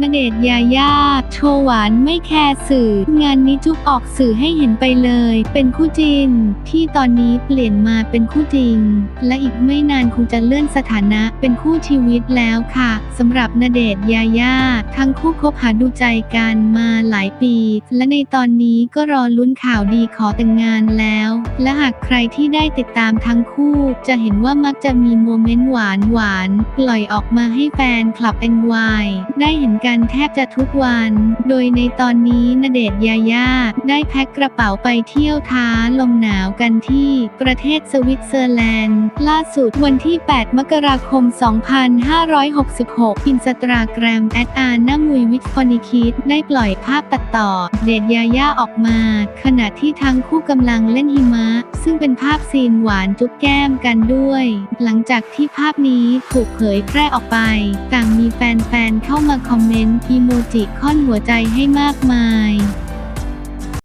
ณเดชยาย่า โชว์หวานไม่แคร์สื่อ งานนี้จุ๊บออกสื่อให้เห็นไปเลย เป็นคู่จิน ที่ตอนนี้เปลี่ยนมาเป็นคู่จริง และอีกไม่นานคงจะเลื่อนสถานะเป็นคู่ชีวิตแล้วค่ะสำหรับณเดชยาย่า ทั้งคู่คบหาดูใจกันมาหลายปี และในตอนนี้ก็รอลุ้นข่าวดีขอแต่งงานแล้ว และหากใครที่ได้ติดตามทั้งคู่ จะเห็นว่ามักจะมีโมเมนต์หวานหวานปล่อยออกมาให้แฟนคลับ NY ได้เห็นกันแทบจะทุกวัน โดยในตอนนี้ณเดชยาย่าได้แพ็คกระเป๋าไปเที่ยวท้าลมหนาวกันที่ประเทศสวิตเซอร์แลนด์ ล่าสุดวันที่ 8 มกราคม 2566 อินสตาแกรมแอดอาร์นามุยวิทฟอนิคิดได้ปล่อยภาพตัดต่อ เดชยาย่าออกมา ขณะที่ทั้งคู่กำลังเล่นหิมะ ซึ่งเป็นภาพซีนหวานจุ๊บแก้มกันด้วย หลังจากที่ภาพนี้ถูกเผยแพร่ออกไป ต่างมีแฟน เข้ามาคอมเมนต์อีโมจิค่อนหัวใจให้มากมาย